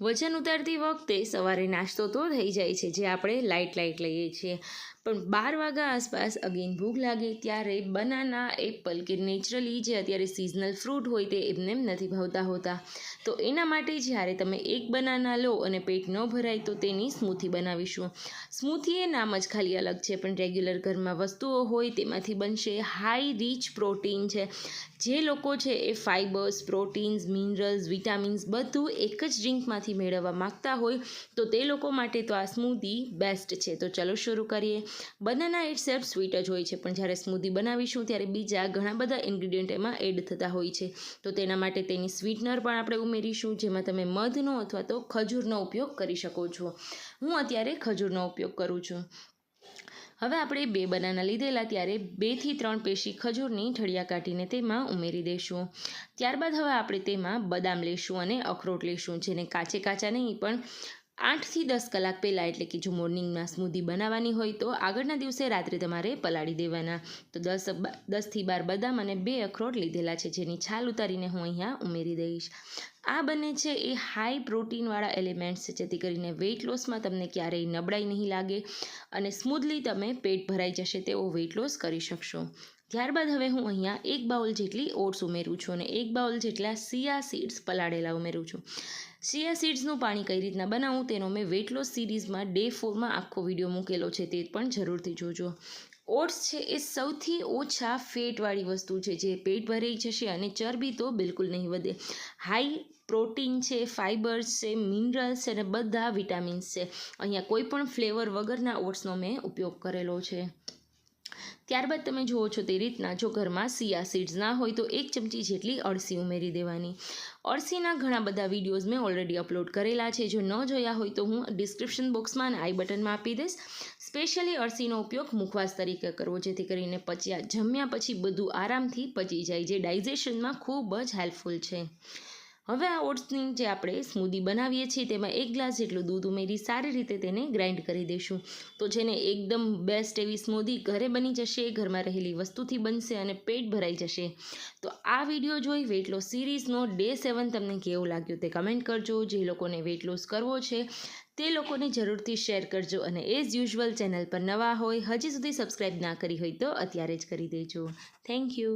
વજન ઉતારતી વખતે સવારે નાસ્તો તો થઈ જાય છે, જે આપણે લાઇટ લાઇટ લઈએ છીએ. પણ બાર વાગ્યા આસપાસ અગેન ભૂખ લાગે ત્યારે બનાના એપલ કે નેચરલી જે અત્યારે સિઝનલ ફ્રૂટ હોય તે એમને એમ નથી ભાવતા હોતા. તો એના માટે જ્યારે તમે એક બનાના લો અને પેટ ન ભરાય તો તેની સ્મૂથી બનાવીશું. સ્મૂથી એ નામ જ ખાલી અલગ છે, પણ રેગ્યુલર ઘરમાં વસ્તુઓ હોય તેમાંથી બનશે હાઈ રીચ પ્રોટીન છે. જે લોકો છે એ ફાઇબર્સ પ્રોટીન્સ મિનરલ્સ વિટામિન્સ બધું એક જ ડ્રિંકમાંથી મેળવવા માગતા હોય, તો તે લોકો માટે તો આ સ્મૂધી બેસ્ટ છે. તો ચલો શરૂ કરીએ. બનાના ઇટ સેલ્ફ સ્વીટ જ હોય છે, પણ જ્યારે સ્મૂધી બનાવીશું ત્યારે બીજા ઘણા બધા ઇન્ગ્રીડિયન્ટ એમાં એડ થતા હોય છે. તો તેના માટે તેની સ્વીટનર પણ આપણે ઉમેરીશું, જેમાં તમે મધનો અથવા તો ખજૂરનો ઉપયોગ કરી શકો છો. હું અત્યારે ખજૂરનો ઉપયોગ કરું છું. હવે આપણે બે બનાના લીધેલા, ત્યારે બેથી ત્રણ પેશી ખજૂરની ઠળિયા કાઢીને તેમાં ઉમેરી દઈશું. ત્યારબાદ હવે આપણે તેમાં બદામ લઈશું અને અખરોટ લઈશું જેને કાચે કાચા નહીં, પણ આઠથી દસ કલાક પહેલાં એટલે કે જો મોર્નિંગમાં સ્મૂધી બનાવવાની હોય તો આગળના દિવસે રાત્રે તમારે પલાળી દેવાના. તો દસ દસથી બાર બદામ અને બે અખરોટ લીધેલા છે, જેની છાલ ઉતારીને હું અહીંયા ઉમેરી દઈશ. આ બંને છે એ હાઈ પ્રોટીનવાળા એલિમેન્ટ્સ છે, જેથી કરીને વેઇટ લોસમાં તમને ક્યારેય નબળાઈ નહીં લાગે અને સ્મૂધલી તમે પેટ ભરાઈ જશે તેવો વેઇટ લોસ કરી શકશો. ત્યારબાદ હવે હું અહીંયા એક બાઉલ જેટલી ઓટ્સ ઉમેરું છું અને એક બાઉલ જેટલા સિયા સીડ્સ પલાળેલા ઉમેરું છું. સિયા સીડ્સનું પાણી કઈ રીતના બનાવું તેનો મેં વેટ લોસ સિરીઝમાં ડે ફોરમાં આખો વીડિયો મૂકેલો છે તે પણ જરૂરથી જોજો. ઓટ્સ છે એ સૌથી ઓછા ફેટવાળી વસ્તુ છે જે પેટ ભરાઈ જશે અને ચરબી તો બિલકુલ નહીં વધે. હાઈ પ્રોટીન છે ફાઇબર્સ છે મિનરલ્સ છે અને બધા વિટામિન્સ છે. અહીંયા કોઈ પણ ફ્લેવર વગરના ઓટ્સનો મેં ઉપયોગ કરેલો છે. ત્યારબાદ તમે જુઓ છો તે રીતના, જો ઘરમાં સિયા સીડ્સ ના હોય તો એક ચમચી જેટલી અળસી ઉમેરી દેવાની. અળસીના ઘણા બધા વિડીયોઝ મેં ઓલરેડી અપલોડ કરેલા છે. જો ન જોયા હોય તો હું ડિસ્ક્રિપ્શન બોક્સમાં અને આઈ બટનમાં આપી દઈશ. સ્પેશિયલી અળસીનો ઉપયોગ મુખવાસ તરીકે કરવો, જેથી કરીને પચ્યા જમ્યા પછી બધું આરામથી પચી જાય, જે ડાયજેશનમાં ખૂબ જ હેલ્પફુલ છે. હવે આ ઓટ્સની જે આપણે સ્મૂદી બનાવીએ છીએ, તેમાં એક ગ્લાસ જેટલું દૂધ ઉમેરી સારી રીતે તેને ગ્રાઇન્ડ કરી દઈશું તો જેને એકદમ બેસ્ટ એવી સ્મૂદી ઘરે બની જશે, ઘરમાં રહેલી વસ્તુથી બનશે અને પેટ ભરાઈ જશે. તો આ વીડિયો જોઈ વેટ લોસ સિરીઝનો ડે સેવન તમને કેવું લાગ્યું તે કમેન્ટ કરજો. જે લોકોને વેટ લોસ કરવો છે, તે લોકોને જરૂરથી શેર કરજો અને એઝ યુઝ્યુઅલ ચેનલ પર નવા હોય, હજી સુધી સબસ્ક્રાઈબ ના કરી હોય તો અત્યારે જ કરી દેજો. Thank you